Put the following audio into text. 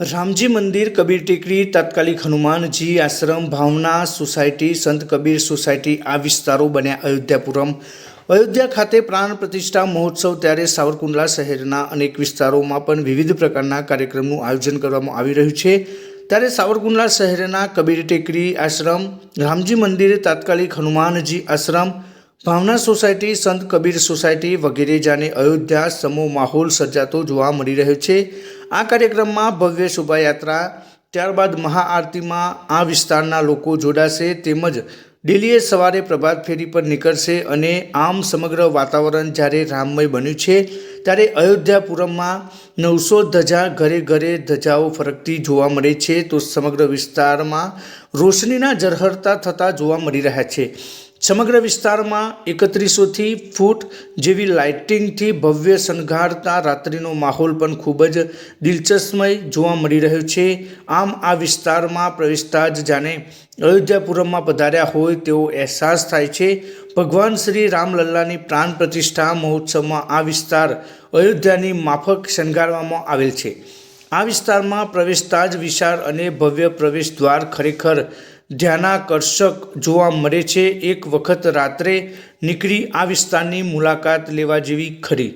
રામજી મંદિર, કબીર ટેકરી, તાત્કાલિક હનુમાનજી આશ્રમ, ભાવના સોસાયટી, સંત કબીર સોસાયટી આ વિસ્તારો બન્યા અયોધ્યાપુરમ. અયોધ્યા ખાતે પ્રાણ પ્રતિષ્ઠા મહોત્સવ ત્યારે સાવરકુંડલા શહેરના અનેક વિસ્તારોમાં પણ વિવિધ પ્રકારના કાર્યક્રમનું આયોજન કરવામાં આવી રહ્યું છે. ત્યારે સાવરકુંડલા શહેરના કબીર ટેકરી આશ્રમ, રામજી મંદિર, તાત્કાલિક હનુમાનજી આશ્રમ ભાવના સોસાયટી, સંત કબીર સોસાયટી વગેરે જાણે અયોધ્યા સમૂહ માહોલ સર્જાતો જોવા મળી રહ્યો છે. આ કાર્યક્રમમાં ભવ્ય શોભાયાત્રા, ત્યારબાદ મહાઆરતીમાં આ વિસ્તારના લોકો જોડાશે તેમજ ડેલીએ સવારે પ્રભાત ફેરી પર નીકળશે અને આમ સમગ્ર વાતાવરણ જ્યારે રામમય બન્યું છે, ત્યારે અયોધ્યાપુરમમાં નવસો ધજા ઘરે ઘરે ધજાઓ ફરકતી જોવા મળે છે. તો સમગ્ર વિસ્તારમાં રોશનીના ઝરહરતા થતા જોવા મળી રહ્યા છે. સમગ્ર વિસ્તારમાં એકત્રીસોથી ફૂટ જેવી લાઇટિંગથી ભવ્ય શણગારતા રાત્રિનો માહોલ પણ ખૂબ જ દિલચસ્મય જોવા મળી રહ્યો છે. આમ આ વિસ્તારમાં પ્રવેશતા જ જાણે અયોધ્યાપુરમમાં પધાર્યા હોય તેવો અહેસાસ થાય છે. ભગવાન શ્રી રામલલ્લાની પ્રાણ પ્રતિષ્ઠા મહોત્સવમાં આ વિસ્તાર અયોધ્યાની માફક શણગારવામાં આવેલ છે. આ વિસ્તારમાં પ્રવેશતા જ વિશાળ અને ભવ્ય પ્રવેશ દ્વાર ખરેખર ધ્યાનાકર્ષક જોવા મળે છે. એક વખત રાત્રે નીકળી આ વિસ્તારની મુલાકાત લેવા જેવી ખરી.